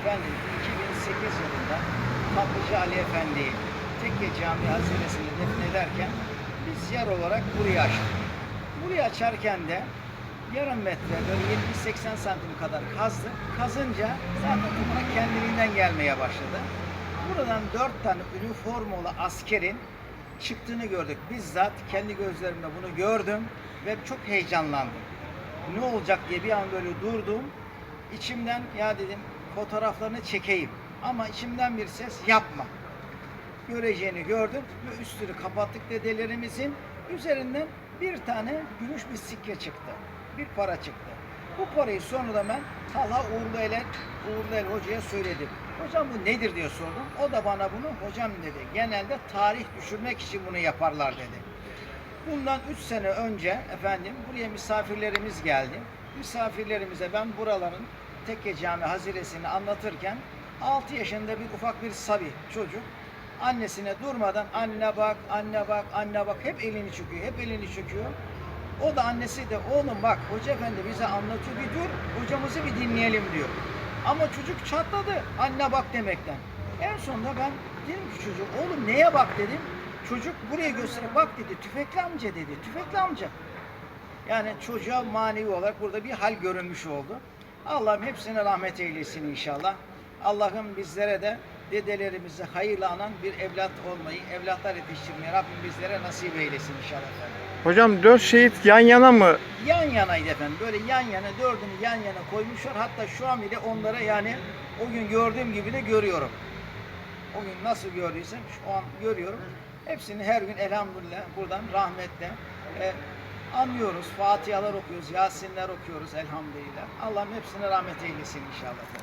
Efendim 2008 yılında Tatlıcı Ali Efendi'yi Tekke Camii Hazinesi'nde defnederken biz yer olarak burayı açtık. Burayı açarken de yarım metre böyle 70-80 santim kadar kazdık. Kazınca zaten toprak kendiliğinden gelmeye başladı. Buradan dört tane üniformalı askerin çıktığını gördük. Bizzat kendi gözlerimle bunu gördüm ve çok heyecanlandım. Ne olacak diye bir an böyle durdum. İçimden ya dedim fotoğraflarını çekeyim. Ama içimden bir ses yapma. Göreceğini gördüm ve üstünü kapattık dedelerimizin. Üzerinden bir tane gümüş bir sikke çıktı. Bir para çıktı. Bu parayı sonra da ben Talha Uğurlu Eler, Uğurlu El Hoca'ya söyledim. Hocam bu nedir diye sordum. O da bana bunu hocam dedi. Genelde tarih düşürmek için bunu yaparlar dedi. Bundan 3 sene önce efendim buraya misafirlerimiz geldi. Misafirlerimize ben buraların Tekke Cami Haziresini anlatırken 6 yaşında bir ufak bir sabi çocuk annesine durmadan anne bak, anne bak, anne bak hep elini çöküyor, hep elini çöküyor. O da annesi de oğlum bak hoca efendi bize anlatıyor bir dur hocamızı bir dinleyelim diyor. Ama çocuk çatladı anne bak demekten. En sonunda ben dedim ki çocuğum oğlum neye bak dedim. Çocuk buraya gösterip bak dedi tüfekli amca dedi tüfekli amca. Yani çocuğa manevi olarak burada bir hal görünmüş oldu. Allah'ım hepsine rahmet eylesin inşallah. Allah'ım bizlere de dedelerimizi hayırla anan bir evlat olmayı, evlatlar yetiştirmeyi Rabbim bizlere nasip eylesin inşallah. Hocam dört şehit yan yana mı? Yan yanaydı efendim. Böyle yan yana, dördünü yan yana koymuşlar. Hatta şu an bile onlara yani o gün gördüğüm gibi de görüyorum. O gün nasıl gördüysem şu an görüyorum. Hepsini her gün elhamdülillah buradan rahmetle e, anlıyoruz. Fatihalar okuyoruz, Yasinler okuyoruz elhamdülillah. Allah'ım hepsine rahmet eylesin inşallah.